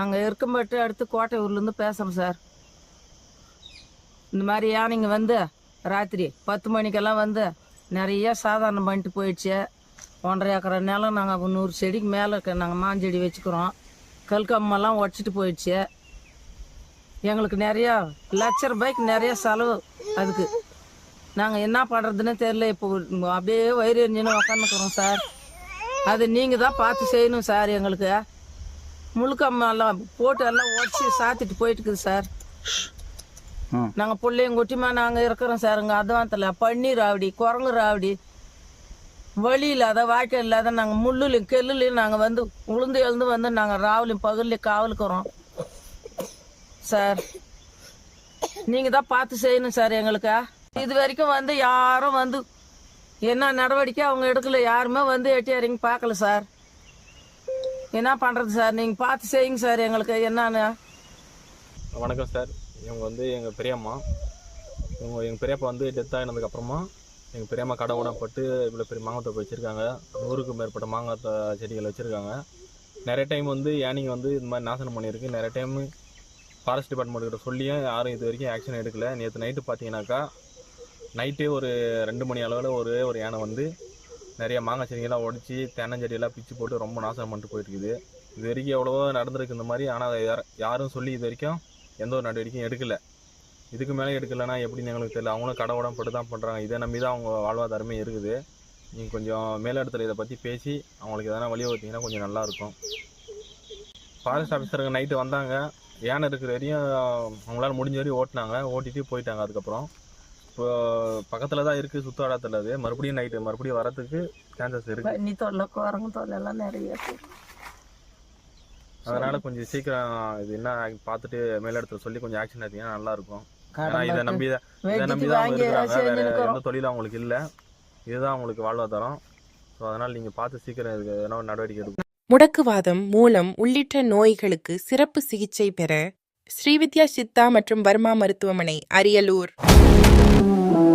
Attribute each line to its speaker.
Speaker 1: நாங்கள் இருக்கும்பட்டு அடுத்து கோட்டையூர்லேருந்து பேசுகிறோம் சார். இந்த மாதிரி யானைங்க வந்து ராத்திரி பத்து மணிக்கெல்லாம் வந்து நிறைய சாதாரணம் பண்ணிட்டு போயிடுச்சு. ஒன்றரை ஏக்கரை நிலம் நாங்கள் நூறு செடிக்கு மேலே இருக்க நாங்கள் மாஞ்செடி வச்சுக்கிறோம். கல்கம்மெல்லாம் உடச்சிட்டு போயிடுச்சு. எங்களுக்கு நிறையா லட்ச ரூபாய்க்கு நிறைய செலவு அதுக்கு. நாங்கள் என்ன பண்ணுறதுன்னு தெரில இப்போ அப்படியே வயிறு எரிஞ்சுன்னு உக்காந்துக்கிறோம் சார். அது நீங்கள் தான் பார்த்து செய்யணும் சார் எங்களுக்கு. முழுக்கம்மெல்லாம் போட்டு எல்லாம் உடச்சி சாத்திட்டு போயிட்டு இருக்குது சார் நாங்கள் பிள்ளையும் குட்டிமா நாங்கள் இருக்கிறோம் சார் இங்கே அத்வானத்தில். பன்னி ராவடி குரங்கு ராவடி. வழி இல்லாத வாழ்க்கை இல்லாத நாங்கள் முள்ளுலையும் கெல்லுலையும் நாங்கள் வந்து உளுந்து எழுந்து வந்து நாங்கள் ராவிலையும் பகல்லையும் காவலுக்குறோம் சார் நீங்கள் தான் பார்த்து செய்யணும் சார் எங்களுக்கு. இது வரைக்கும் வந்து யாரும் வந்து என்ன நடவடிக்கை அவங்க எடுக்கல. யாருமே வந்து எட்டி இறங்கி பார்க்கல சார். என்ன பண்ணுறது சார்? நீங்கள் பார்த்து செய்யுங்க சார் எங்களுக்கு என்னன்னு.
Speaker 2: வணக்கம் சார். இவங்க வந்து எங்கள் பெரியம்மா. இவங்க எங்கள் பெரியப்பா வந்து டெத் ஆகினதுக்கப்புறமா எங்கள் பெரியம்மா கடை உடம்பட்டு இவ்வளோ பெரிய மாங்காய் தோப்பு வச்சுருக்காங்க. நூறுக்கும் மேற்பட்ட மாங்காத்தோ செடிகள் வச்சுருக்காங்க. நிறைய டைம் வந்து யானைங்க வந்து இந்த மாதிரி நாசனம் பண்ணியிருக்கு. நிறைய டைம் ஃபாரஸ்ட் டிபார்ட்மெண்ட் கிட்ட சொல்லியும் யாரும் இது வரைக்கும் ஆக்ஷன் எடுக்கலை. நேற்று நைட்டு பார்த்தீங்கன்னாக்கா நைட்டே ஒரு ரெண்டு மணி அளவில் ஒரு ஒரு யானை வந்து நிறைய மாங்காய் செடிகள்லாம் உடச்சி தென்னஞ்செடியெல்லாம் பிச்சு போட்டு ரொம்ப நாசம் பண்ணிட்டு போயிருக்குது இது வரைக்கும் எவ்வளவோ நடந்திருக்கு இந்த மாதிரி ஆனால் அதை யார் யாரும் சொல்லி இது வரைக்கும் எந்த ஒரு நடவடிக்கையும் எடுக்கலை. இதுக்கு மேலே எடுக்கலைன்னா எப்படின்னு எங்களுக்கு தெரியல. அவங்களும் கடை போட்டு தான் பண்ணுறாங்க இதை நம்பி தான் அவங்க வாழ்வாதாரமே இருக்குது. நீங்கள் கொஞ்சம் மேலிடத்தில் இதை பற்றி பேசி அவங்களுக்கு எதனா வழிவகுத்தீங்கன்னா கொஞ்சம் நல்லாயிருக்கும் ஃபாரஸ்ட் ஆஃபீஸருங்க நைட்டு வந்தாங்க. யானை இருக்கிற வரையும் அவங்களால முடிஞ்ச வரையும் ஓட்டினாங்க. ஓட்டிட்டு போயிட்டாங்க அதுக்கப்புறம். இப்போ பக்கத்தில் தான் இருக்குது சுத்தாடத்தில் அது. மறுபடியும் நைட்டு மறுபடியும் வரத்துக்கு சான்சஸ் இருக்குது
Speaker 1: பன்னி தொல்லை குரங்கு தொல்லை எல்லாம் நிறைய இருக்கு.
Speaker 2: அதனால கொஞ்சம் சீக்கிரம் இது என்ன பார்த்துட்டு மேலிடத்துல சொல்லி கொஞ்சம் ஆக்ஷன் எடுத்தீங்கன்னா நல்லா இருக்கும் ஏன்னா இதை நம்பி தான் இதை நம்பி தான் இருக்கிறாங்க. வேற எந்த தொழிலும் அவங்களுக்கு இல்லை. இதுதான் அவங்களுக்கு வாழ்வாதாரம். ஸோ அதனால் நீங்கள் பார்த்து சீக்கிரம் இதுக்கு எதனா ஒரு நடவடிக்கை எடுக்கணும்
Speaker 3: முடக்குவாதம் மூலம் உள்ளிட்ட நோய்களுக்கு சிறப்பு சிகிச்சை பெற ஸ்ரீவித்யா சித்தா மற்றும் வர்மா மருத்துவமனை அரியலூர். Thank you.